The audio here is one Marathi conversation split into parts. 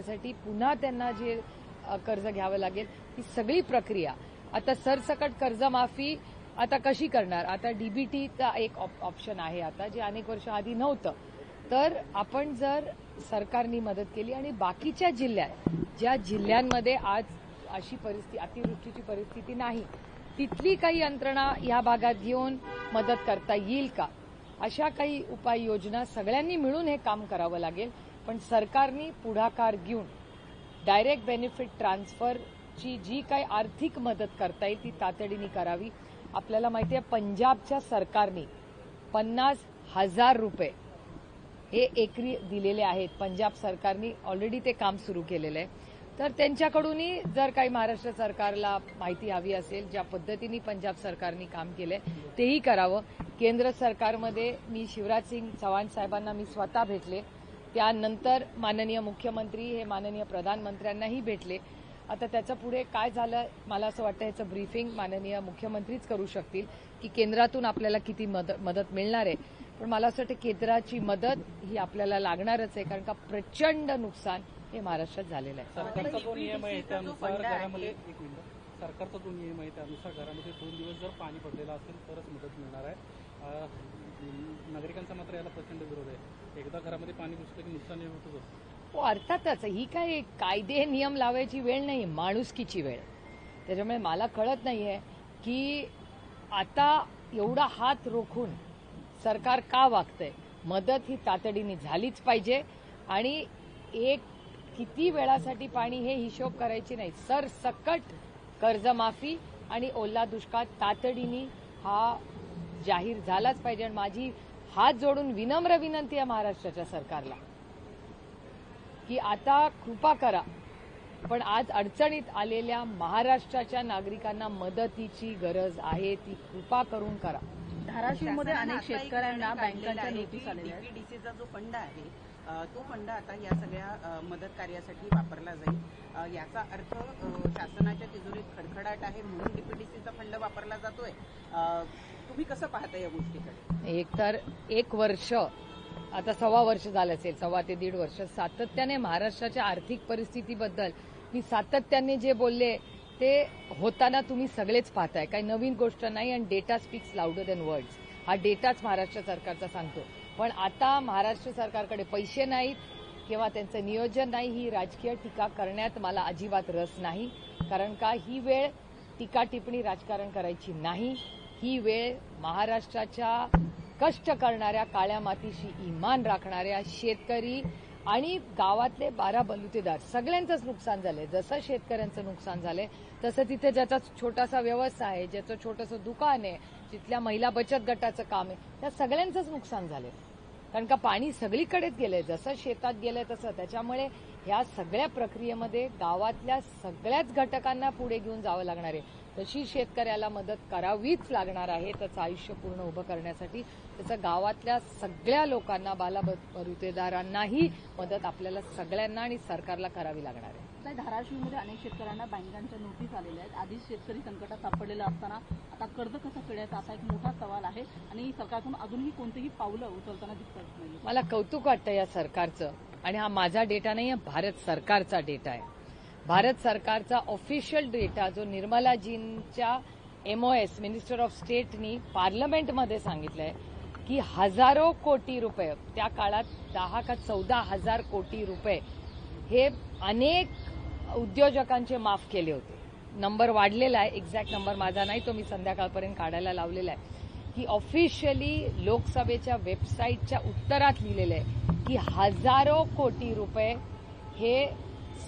करण्यासाठी पुन्हा त्यांना जे कर्ज घ्यावं लागेल ही सगळी प्रक्रिया. आता सरसकट कर्जमाफी आता कशी करणार? आता डीबीटीचा एक ऑप- ऑप्शन आहे आता जे अनेक वर्ष आधी नव्हतं. तर आपण जर सरकारनी मदत केली आणि बाकीच्या जिल्ह्यात ज्या जिल्ह्यांमध्ये आज अशी परिस्थिती अतिवृष्टीची परिस्थिती नाही तिथली काही यंत्रणा या भागात घेऊन मदत करता येईल का? अशा काही उपाययोजना सगळ्यांनी मिळून हे काम करावं लागेल. पण सरकारनी पुढाकार घेऊन डायरेक्ट बेनिफिट ट्रान्सफरची जी काही आर्थिक मदत करता येईल ती तातडीने करावी. आपल्याला माहिती आहे पंजाबच्या सरकारने पन्नास हजार रुपये हे एकरी दिलेले आहेत. पंजाब सरकारने ऑलरेडी ते काम सुरू केलेलं आहे. तर त्यांच्याकडूनही जर काही महाराष्ट्र सरकारला माहिती हवी असेल ज्या पद्धतीने पंजाब सरकारने काम केलंय तेही करावं. केंद्र सरकारमध्ये मी शिवराज सिंग चव्हाण साहेबांना मी स्वतः भेटले. त्यानंतर माननीय मुख्यमंत्री हे माननीय प्रधानमंत्र्यांनाही भेटले. आता त्याच्या पुढे काय झालं मला असं वाटतं याचं ब्रीफिंग माननीय मुख्यमंत्रीच करू शकतील की केंद्रातून आपल्याला किती मदत मदत मिळणार आहे. पण मला असं वाटतं केंद्राची मदत ही आपल्याला लागणारच आहे कारण का प्रचंड नुकसान हे महाराष्ट्रात झालेलं आहे. सरकारचा जो नियम आहे DPDC चा जो त्यानुसार फंड आहे- घरामध्ये एक मिनिट. सरकारचा जो नियम आहे त्यानुसार घरामध्ये दोन दिवस जर पाणी पडलेलं असेल तरच मदत मिळणार आहे. नागरिकांचा मात्र याला प्रचंड विरोध आहे. एकदा घरामध्ये पाणी घुसलं की नुकसान होतच असतं. हो अर्थातच. ही काय कायदे नियम लावायची वेळ नाही माणुसकीची वेळ. त्याच्यामुळे मला कळत नाहीये की आता एवढा हात रोखून सरकार का वागतंय? मदत ही तातडीने झालीच पाहिजे आणि एक किती वेळासाठी पाणी हे हिशोब करायची नाही. सरसकट कर्जमाफी आणि ओला दुष्काळ तातडीने हा जाहीर झालाच पाहिजे आणि माझी हात जोडून विनम्र विनंती आहे महाराष्ट्राच्या सरकारला की आता कृपा करा. पण आज अडचणीत आलेल्या महाराष्ट्राच्या नागरिकांना मदतीची गरज आहे ती कृपा करून करा. धाराशिवमध्ये अनेक शेतकऱ्यांना बँकांच्या आहे नोटीस आलेल्या आहेत. DPDC जो फंड आहे तो फंड आता या सगळ्या मदत कार्यासाठी वापरला जाईल. याचा अर्थ शासनाच्या तिजोरीत खडखडाट आहे म्हणून डीपीडीसीचा फंड वापरला जातोय. तुम्ही कसं पाहता या गोष्टीकडे? एक तर एक वर्ष आता सव्वा वर्ष झालं असेल सव्वा ते दीड वर्ष. सातत्याने महाराष्ट्राच्या आर्थिक परिस्थितीबद्दल मी सातत्याने जे बोलले ते होताना तुम्ही सगळेच पाहताय. काही नवीन गोष्ट नाही आणि data speaks louder than words हा डेटाच महाराष्ट्र सरकारचा सांगतो. पण आता महाराष्ट्र सरकारकडे पैसे नाहीत किंवा त्यांचं नियोजन नाही ही राजकीय टीका करण्यात मला अजिबात रस नाही. कारण का? ही वेळ टीका टिप्पणी राजकारण करायची नाही. ही वेळ महाराष्ट्राच्या कष्ट करणाऱ्या काळ्या मातीशी इमान राखणाऱ्या शेतकरी आणि गावातले बारा बलुतेदार. सगळ्यांचंच नुकसान झालंय. जसं शेतकऱ्यांचं नुकसान झालंय तसं तिथे ज्याचा छोटासा व्यवसाय आहे ज्याचं छोटंसं दुकान आहे तिथल्या महिला बचत गटाचं काम आहे त्या सगळ्यांचंच नुकसान झालंय. कारण का पाणी सगळीकडेच गेलंय. जसं शेतात गेलंय तसं. त्याच्यामुळे ह्या सगळ्या प्रक्रियेमध्ये गावातल्या सगळ्याच घटकांना पुढे घेऊन जावं लागणार आहे. तशी शेतकऱ्याला मदत करावीच लागणार आहे. त्याचं आयुष्य पूर्ण उभं करण्यासाठी त्याचं गावातल्या सगळ्या लोकांना बालाबरुतेदारांनाही मदत आपल्याला सगळ्यांना आणि सरकारला करावी लागणार आहे. धाराशिवमध्ये अनेक शेतकऱ्यांना बँकांच्या नोटीस आलेल्या आहेत. आधीच शेतकरी संकटात सापडलेला असताना आता कर्ज कसं फेडायचं असा एक मोठा सवाल आहे आणि सरकारकडून अजूनही कोणतेही पावलं उचलताना दिसत नाही मला कौतुक वाटतं या सरकारचं आणि हा माझा डेटा नाही भारत सरकारचा डेटा आहे. भारत सरकारचा ऑफिशियल डेटा जो निर्मलाजींच्या एमओएस मिनिस्टर ऑफ स्टेटनी पार्लमेंटमध्ये सांगितलंय की हजारो कोटी रुपये त्या काळात दहा का चौदा हजार कोटी रुपये हे अनेक उद्योजकांचे माफ केले होते. नंबर वाढलेला आहे. एक्झॅक्ट नंबर माझा नाही तो मी संध्याकाळपर्यंत काढायला लावलेला आहे. की ऑफिशियली लोकसभेच्या वेबसाईटच्या उत्तरात लिहिलेलं आहे की हजारो कोटी रुपये हे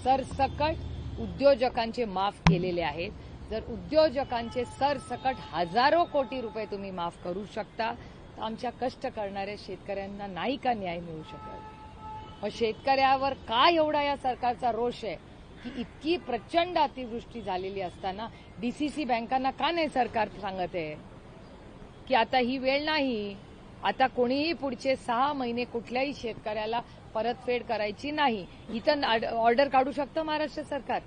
सरसकट उद्योजकांचे माफ केलेले आहेत. जर उद्योजकांचे सरसकट हजारो कोटी रुपये तुम्ही माफ करू शकता तर आमच्या कष्ट करणाऱ्या शेतकऱ्यांना नाही का न्याय मिळू शकत मग शेतकऱ्यावर का एवढा या सरकारचा रोष आहे? की इतकी प्रचंड अतिवृष्टी झालेली असताना डीसीसी बँकांना का नाही सरकार सांगत आहे? की आता ही वेळ नाही. आता कोणीही पुढचे सहा महिने कुठल्याही शेतकऱ्याला परतफेड करायची नाही. इथं ऑर्डर काढू शकतं महाराष्ट्र सरकार?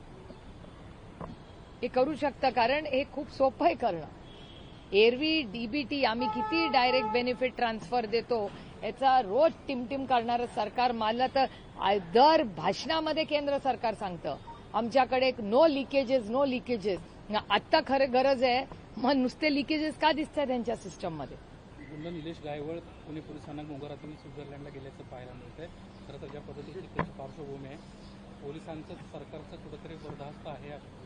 हे करू शकतं कारण हे खूप सोपं आहे करणं. एरवी डीबीटी आम्ही किती डायरेक्ट बेनिफिट ट्रान्सफर देतो याचा रोज टिमटिम करणारं सरकार मानलं तर दर भाषणामध्ये केंद्र सरकार सांगतं. आमच्याकडे नो लिकेजेस नो लिकेजेस आत्ता खरं गरज आहे मग नुसते लिकेजेस का दिसत आहेत त्यांच्या सिस्टममध्ये निलेश गायवळ पुणे पोलिसांना मोगरातून स्वित्झर्लंडला गेल्याचं पाहायला मिळतंय. खरं तर ज्या पद्धतीची त्याची पार्श्वभूमी आहे पोलिसांचं सरकारचं कुठंतरी बरदास्त आहे आहे.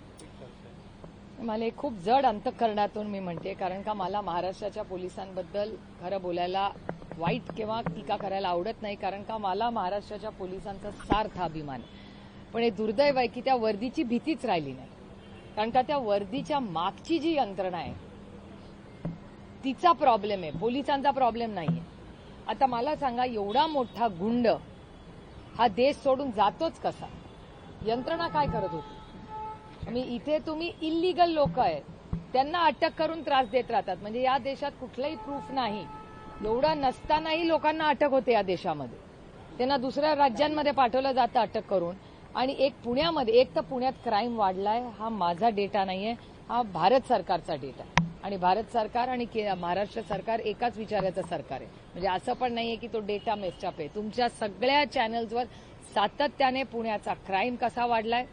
मला एक खूप जड अंतकरणातून मी म्हणते कारण का मला महाराष्ट्राच्या पोलिसांबद्दल खरं बोलायला वाईट किंवा टीका करायला आवडत नाही कारण का मला महाराष्ट्राच्या पोलिसांचा सार्थ अभिमान आहे. पण हे दुर्दैव आहे की त्या वर्दीची भीतीच राहिली नाही. कारण का त्या वर्दीच्या मागची जी यंत्रणा आहे तिचा प्रॉब्लेम आहे. पोलिसांचा प्रॉब्लेम नाहीये. आता मला सांगा एवढा मोठा गुंड हा देश सोडून जातोच कसा? यंत्रणा काय करत होती? मी इथे तुम्ही इलिगल लोक आहेत. त्यांना अटक करून त्रास देत राहतात. म्हणजे या देशात कुठलंही प्रूफ नाही. एवढं नसतानाही लोकांना अटक होते या देशामध्ये. त्यांना दुसऱ्या राज्यांमध्ये पाठवलं जातं अटक करून. आणि एक पुण्यामध्ये एक तर पुण्यात क्राईम वाढलाय. हा माझा डेटा नाहीये. हा भारत सरकारचा डेटा आहे. आणि भारत सरकार आणि के- महाराष्ट्र सरकार एकाच विचाराचं सरकार आहे. म्हणजे असं पण नाहीये की तो डेटा मेस्टअप आहे. तुमच्या सगळ्या चॅनल्सवर सातत्याने पुण्याचा क्राईम कसा वाढलाय?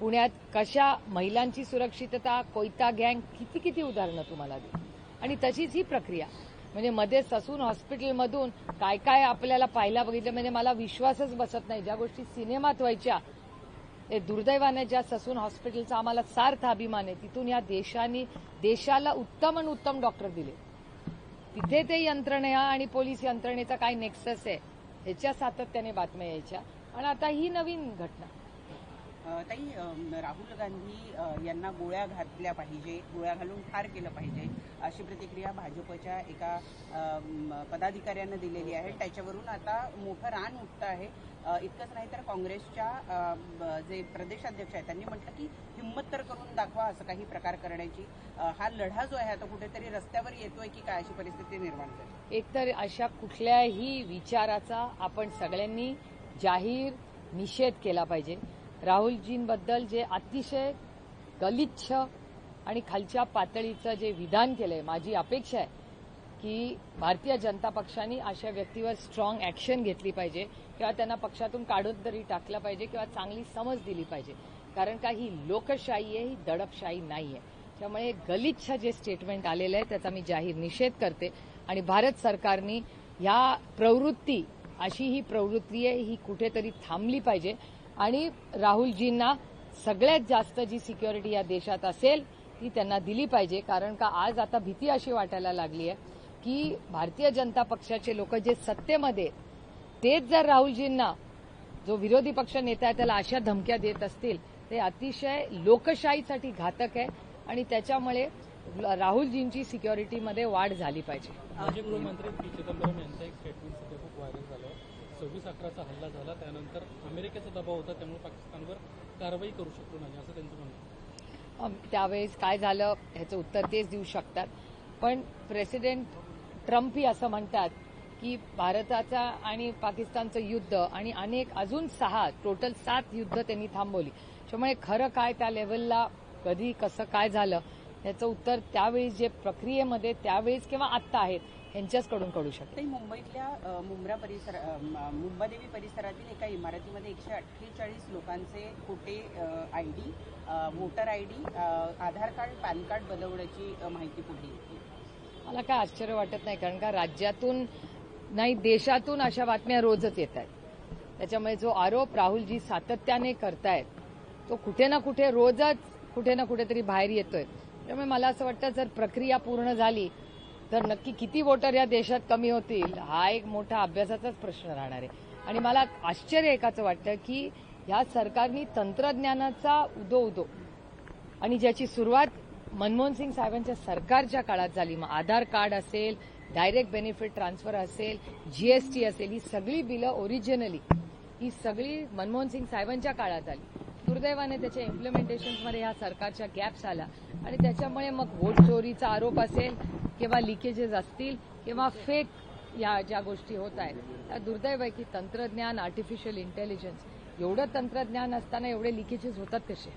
पुण्यात कशा महिलांची सुरक्षितता कोयता गँग किती किती उदाहरणं तुम्हाला दे आणि तशीच ही प्रक्रिया. म्हणजे मध्ये ससून हॉस्पिटलमधून काय काय आपल्याला पाहायला बघितलं? म्हणजे मला विश्वासच बसत नाही. ज्या गोष्टी सिनेमात व्हायच्या दुर्दैवाने ज्या ससून हॉस्पिटलचा आम्हाला सार्थ अभिमान आहे तिथून या देशाने देशाला उत्तम आणि उत्तम डॉक्टर दिले. तिथे ते यंत्रणा आणि पोलीस यंत्रणेचा काय नेक्सस आहे ह्याच्या सातत्याने बातम्या यायच्या. आणि आता ही नवीन घटना. ताई राहुल गांधी यांना गोळ्या घातल्या पाहिजे गोळ्या घालून ठार केलं पाहिजे अशी प्रतिक्रिया भाजपच्या एका पदाधिकाऱ्यानं दिलेली आहे. त्याच्यावरून आता मोठं रान उठतं आहे. इतकंच नाही तर काँग्रेसच्या जे प्रदेशाध्यक्ष आहेत त्यांनी म्हटलं की हिंमत तर करून दाखवा असं काही प्रकार करण्याची. हा लढा जो आहे आता कुठेतरी रस्त्यावर येतोय की काय अशी परिस्थिती निर्माण झाली? एकतर अशा कुठल्याही विचाराचा आपण सगळ्यांनी जाहीर निषेध केला पाहिजे. राहुलजींबद्दल जे अतिशय गलिच्छ आणि खालच्या पातळीचं जे विधान केलंय माझी अपेक्षा आहे की भारतीय जनता पक्षाने अशा व्यक्तीवर स्ट्रॉंग ऍक्शन घेतली पाहिजे किंवा त्यांना पक्षातून काढून तरी टाकलं पाहिजे किंवा चांगली समज दिली पाहिजे. कारण का ही लोकशाही आहे ही दडपशाही नाही आहे त्यामुळे गलिच्छ जे स्टेटमेंट आलेलं आहे त्याचा मी जाहीर निषेध करते. आणि भारत सरकारने ह्या प्रवृत्ती अशी ही प्रवृत्ती आहे ही कुठेतरी थांबली पाहिजे. आणि राहुलजींना सगळ्यात जास्त जी सिक्युरिटी या देशात असेल ती त्यांना दिली पाहिजे. कारण का आज आता भीती अशी वाटायला लागली आहे की भारतीय जनता पक्षाचे लोक जे सत्तेमध्ये तेच जर राहुलजींना जो विरोधी पक्ष नेता आहे त्याला अशा धमक्या देत असतील ते अतिशय लोकशाहीसाठी घातक आहे आणि त्याच्यामुळे राहुलजींची सिक्युरिटीमध्ये वाढ झाली पाहिजे. माजी गृहमंत्री पी चिदंबरम यांचं एक स्टेटमेंट सध्या खूप व्हायरल झालं सव्वीस अकराचा हल्ला झाला. त्यानंतर अमेरिकेचा दबाव होता. त्यामुळे पाकिस्तानवर कारवाई करू शकलो नाही असं त्यांचं म्हणणं त्यावेळेस काय झालं ह्याचं उत्तर तेच देऊ शकतात. पण प्रेसिडेंट ट्रम्पही असं म्हणतात की भारताचा आणि पाकिस्तानचं युद्ध आणि अनेक अजून सहा टोटल सात युद्ध त्यांनी थांबवली. त्यामुळे खरं काय त्या लेवलला कधी कसं काय झालं ह्याचं उत्तर त्यावेळी जे प्रक्रियेमध्ये त्यावेळेस किंवा आत्ता आहेत यांच्याचकडून कळू शकतं मुंबईतल्या मुंब्रा परिसर मुंबादेवी परिसरातील एका इमारतीमध्ये एकशे अठ्ठेचाळीस लोकांचे खोटे I D voter I D Aadhaar card PAN card बनवण्याची माहिती पुढे येते. मला काय आश्चर्य वाटत नाही कारण का राज्यातून नाही देशातून अशा बातम्या रोजच येत आहेत. त्याच्यामुळे जो आरोप राहुलजी सातत्याने करतायत तो कुठे ना कुठे रोजच कुठे ना कुठेतरी बाहेर येतोय. त्यामुळे मला असं वाटतं जर प्रक्रिया पूर्ण झाली तर नक्की किती वोटर या देशात कमी होतील हा एक मोठा अभ्यासाचाच प्रश्न राहणार आहे. आणि मला आश्चर्य एकाचं वाटतं की या सरकारनी तंत्रज्ञानाचा उदो उदो आणि ज्याची सुरुवात मनमोहन सिंग साहेबांच्या सरकारच्या काळात झाली. मग आधार कार्ड असेल डायरेक्ट बेनिफिट ट्रान्सफर असेल जीएसटी असेल ही सगळी बिलं ओरिजिनली ही सगळी मनमोहन सिंग साहेबांच्या काळात आली. दुर्दैवाने त्याच्या इम्प्लिमेंटेशनमध्ये ह्या सरकारच्या गॅप्स आल्या. आणि त्याच्यामुळे मग वोट चोरीचा आरोप असेल किंवा लिकेजेस असतील किंवा फेक या ज्या गोष्टी होत आहेत त्या दुर्दैव आहे की तंत्रज्ञान आर्टिफिशियल इंटेलिजन्स एवढं तंत्रज्ञान असताना एवढे लिकेजेस होतात कसे?